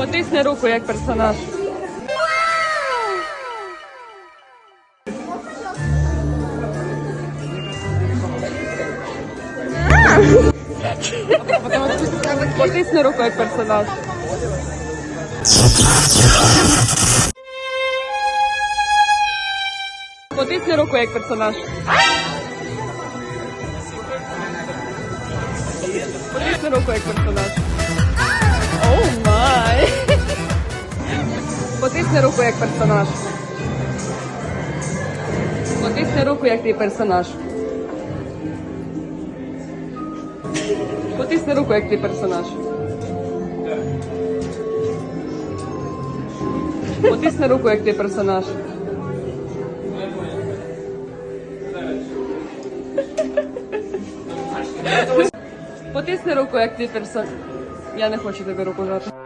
Потисни руку як персонаж. Потисни руку як персонаж. Потисни руку як персонаж. Потисни руку як персонаж. Оу. Потисни руку як персонаж. Потисни руку як твій персонаж. Потисни руку як твій персонаж. Потисни руку як твій персонаж. Потисни руку як твій персонаж. Я не хочу тобі руку жати.